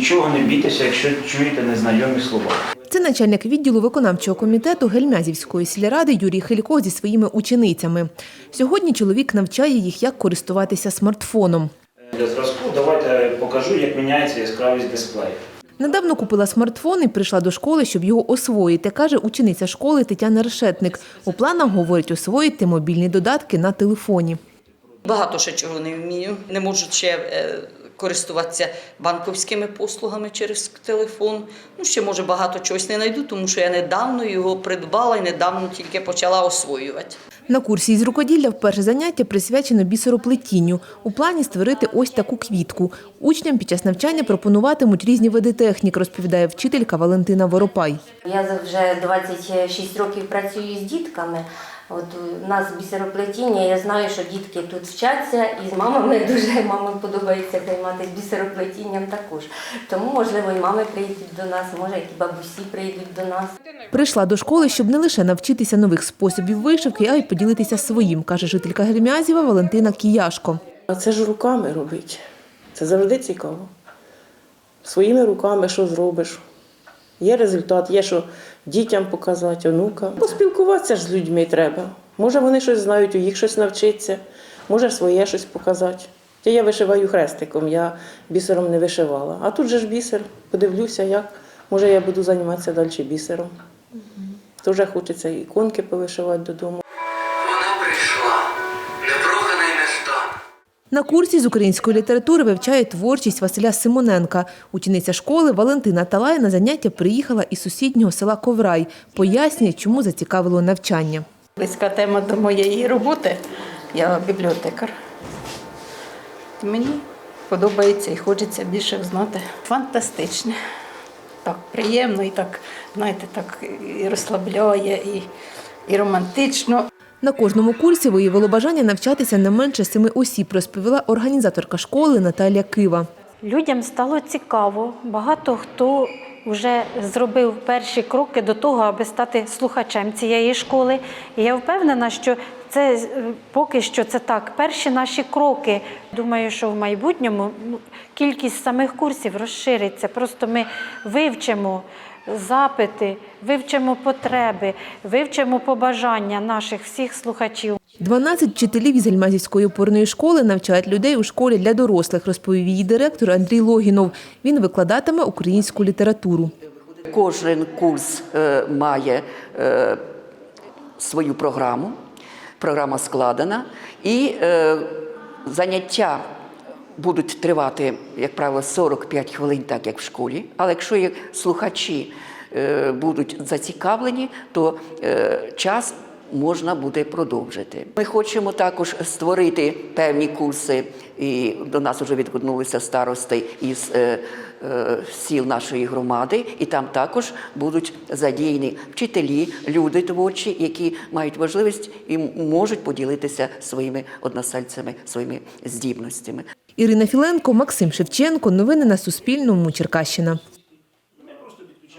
нічого не бійтеся, якщо чуєте незнайомі слова. Це начальник відділу виконавчого комітету Гельмязівської сільради Юрій Хилько зі своїми ученицями. Сьогодні чоловік навчає їх, як користуватися смартфоном. Для зразку давайте покажу, як міняється яскравість дисплею. Недавно купила смартфон і прийшла до школи, щоб його освоїти, каже учениця школи Тетяна Решетник. У планах, говорить, освоїти мобільні додатки на телефоні. Багато ще чого не вмію. Не можу ще е, користуватися банківськими послугами через телефон. Ну, ще може багато чогось не знайду, тому що я недавно його придбала і недавно тільки почала освоювати. На курсі із рукоділля вперше заняття присвячено бісероплетінню. У плані створити ось таку квітку. Учням під час навчання пропонуватимуть різні види технік, розповідає вчителька Валентина Воропай. Я вже 26 років працюю з дітками. От у нас бісероплетіння, я знаю, що дітки тут вчаться, і з мамами дуже мамам подобається займатися бісероплетінням також. Тому, можливо, і мами прийдуть до нас, може, які бабусі прийдуть до нас. Прийшла до школи, щоб не лише навчитися нових способів вишивки, а й поділитися своїм, каже жителька Гельмязєва Валентина Кіяшко. А це ж руками робить. Це завжди цікаво. Своїми руками що зробиш. Є результат, є що дітям показати, онукам. Поспілкуватися ж з людьми треба. Може, вони щось знають, у їх щось навчиться, може своє щось показати. Та я вишиваю хрестиком, я бісером не вишивала. А тут же ж бісер, подивлюся, як. Може, я буду займатися далі бісером. Тоже хочеться іконки повишивати додому. На курсі з української літератури вивчає творчість Василя Симоненка. Учениця школи Валентина Талай на заняття приїхала із сусіднього села Коврай. Пояснює, чому зацікавило навчання. Близька тема до моєї роботи. Я бібліотекар. Мені подобається і хочеться більше знати. Фантастичне. Так, приємно і так, знаєте, так і розслабляє, і, і романтично. На кожному курсі виявило бажання навчатися не менше семи осіб, розповіла організаторка школи Наталія Кива. Людям стало цікаво. Багато хто вже зробив перші кроки до того, аби стати слухачем цієї школи. І я впевнена, що це е, поки що це так. Перші наші кроки. Думаю, що в майбутньому ну, кількість самих курсів розшириться. Просто ми вивчимо запити, вивчимо потреби, вивчимо побажання наших всіх слухачів. 12 вчителів із Гельмазівської опорної школи навчають людей у школі для дорослих, розповів її директор Андрій Логінов. Він викладатиме українську літературу. Кожен курс е, має е, свою програму, програма складена, і е, заняття будуть тривати, як правило, 45 хвилин, так як в школі. Але якщо є слухачі будуть зацікавлені, то е, час можна буде продовжити. Ми хочемо також створити певні курси, і до нас вже відгукнулися старости із е, е, сіл нашої громади, і там також будуть задіяні вчителі, люди творчі, які мають можливість і можуть поділитися своїми односельцями, своїми здібностями. Ірина Філенко, Максим Шевченко. Новини на Суспільному. Черкащина.